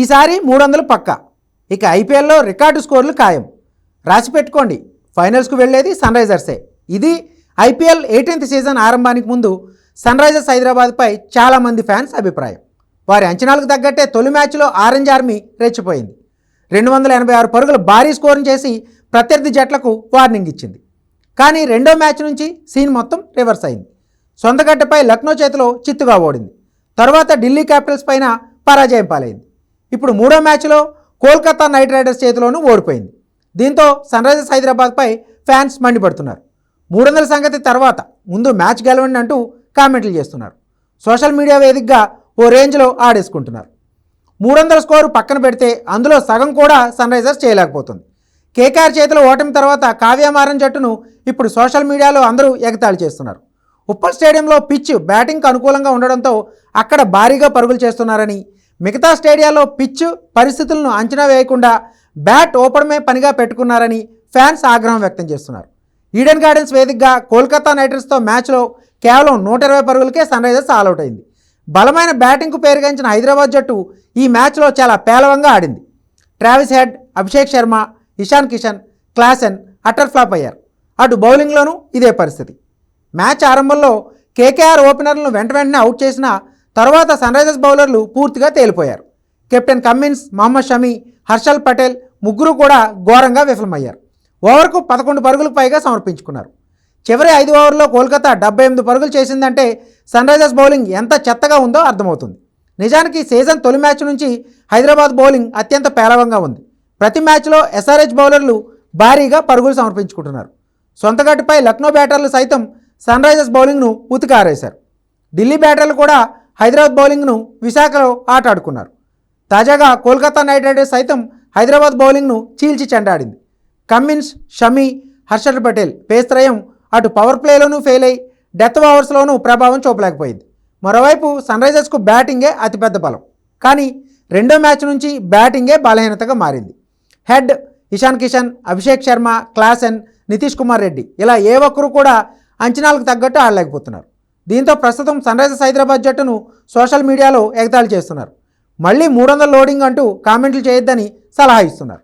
ఈసారి మూడు వందలు పక్క. ఇక ఐపీఎల్లో రికార్డు స్కోర్లు ఖాయం. రాసి పెట్టుకోండి. ఫైనల్స్కు వెళ్ళేది సన్ రైజర్సే ఇది ఐపీఎల్ ఎయిటీన్త్ సీజన్ ఆరంభానికి ముందు సన్ రైజర్స్ హైదరాబాద్పై చాలామంది ఫ్యాన్స్ అభిప్రాయం. వారి అంచనాలకు తగ్గట్టే తొలి మ్యాచ్లో ఆరెంజ్ ఆర్మీ రెచ్చిపోయింది. రెండు వందల ఎనభై ఆరు పరుగులు భారీ స్కోరింగ్ చేసి ప్రత్యర్థి జట్లకు వార్నింగ్ ఇచ్చింది. కానీ రెండో మ్యాచ్ నుంచి సీన్ మొత్తం రివర్స్ అయింది. సొంతగడ్డపై లక్నో చేతిలో చిత్తుగా ఓడింది. తర్వాత ఢిల్లీ క్యాపిటల్స్ పైన పరాజయం పాలైంది. ఇప్పుడు మూడో మ్యాచ్లో కోల్కతా నైట్ రైడర్స్ చేతిలోనూ ఓడిపోయింది. దీంతో సన్ రైజర్స్ హైదరాబాద్పై ఫ్యాన్స్ మండిపడుతున్నారు. మూడు వందల సంగతి తర్వాత ముందు మ్యాచ్ గెలవండి అంటూ కామెంట్లు చేస్తున్నారు. సోషల్ మీడియా వేదికగా ఓ రేంజ్లో ఆడేసుకుంటున్నారు. మూడు వందల స్కోరు పక్కన పెడితే అందులో సగం కూడా సన్ రైజర్స్ చేయలేకపోతుంది. కేకేఆర్ చేతిలో ఓటమి తర్వాత కావ్యమారన్ జట్టును ఇప్పుడు సోషల్ మీడియాలో అందరూ ఎగతాళి చేస్తున్నారు. ఉప్పల్ స్టేడియంలో పిచ్ బ్యాటింగ్కు అనుకూలంగా ఉండడంతో అక్కడ భారీగా పరుగులు చేస్తున్నారని మిగతా స్టేడియాల్లో పిచ్ పరిస్థితులను అంచనా వేయకుండా బ్యాట్ ఓపెడమే పనిగా పెట్టుకున్నారని ఫ్యాన్స్ ఆగ్రహం వ్యక్తం చేస్తున్నారు. ఈడెన్ గార్డెన్స్ వేదికగా కోల్కతా నైట్ రైడర్స్తో మ్యాచ్లో కేవలం నూట ఇరవై పరుగులకే సన్ రైజర్స్ ఆల్అవుట్ అయింది. బలమైన బ్యాటింగ్కు పేరుగాంచిన హైదరాబాద్ జట్టు ఈ మ్యాచ్లో చాలా పేలవంగా ఆడింది. Travis Head Abhishek Sharma Ishan Kishan Klaasen utter flop అయ్యారు. అటు బౌలింగ్లోనూ ఇదే పరిస్థితి. మ్యాచ్ ఆరంభంలో కేకేఆర్ ఓపెనర్లను వెంట వెంటనే అవుట్ చేసిన తర్వాత సన్ రైజర్స్ బౌలర్లు పూర్తిగా తేలిపోయారు. కెప్టెన్ కమ్మిన్స్ మహమ్మద్ షమీ హర్షల్ పటేల్ ముగ్గురు కూడా ఘోరంగా విఫలమయ్యారు. ఓవర్కు పదకొండు పరుగులకు పైగా సమర్పించుకున్నారు. చివరి ఐదు ఓవర్లో కోల్కతా డెబ్బై ఎనిమిది పరుగులు చేసిందంటే సన్ రైజర్స్ బౌలింగ్ ఎంత చెత్తగా ఉందో అర్థమవుతుంది. నిజానికి సీజన్ తొలి మ్యాచ్ నుంచి హైదరాబాద్ బౌలింగ్ అత్యంత పేలవంగా ఉంది. ప్రతి మ్యాచ్లో ఎస్ఆర్హెచ్ బౌలర్లు భారీగా పరుగులు సమర్పించుకుంటున్నారు. సొంతగట్టుపై లక్నో బ్యాటర్లు సైతం సన్ రైజర్స్ బౌలింగ్ను ఉతికారేశారు. ఢిల్లీ బ్యాటర్లు కూడా హైదరాబాద్ బౌలింగ్ను విశాఖలో ఆట ఆడుకున్నారు తాజాగా కోల్కతా నైట్ రైడర్స్ సైతం హైదరాబాద్ బౌలింగ్ను చీల్చి చెండాడింది. కమ్మిన్స్ షమీ హర్షల్ పటేల్ పేస్త్రయం అటు పవర్ ప్లేలోనూ ఫెయిల్ అయి డెత్ ఓవర్స్లోనూ ప్రభావం చూపలేకపోయింది. మరోవైపు సన్ రైజర్స్కు బ్యాటింగే అతిపెద్ద బలం. కానీ రెండో మ్యాచ్ నుంచి బ్యాటింగే బలహీనతగా మారింది. హెడ్ ఇషాన్ కిషన్ అభిషేక్ శర్మ క్లాసెన్ నితీష్ కుమార్ రెడ్డి ఇలా ఏ ఒక్కరు కూడా అంచనాలకు తగ్గట్టు ఆడలేకపోతున్నారు. దీంతో ప్రస్తుతం సన్ రైజర్స్ హైదరాబాద్ జట్టును సోషల్ మీడియాలో ఎగతాళి చేస్తున్నారు. మళ్ళీ మూడు వందల లోడింగ్ అంటూ కామెంట్లు చేయొద్దని సలహా ఇస్తున్నారు.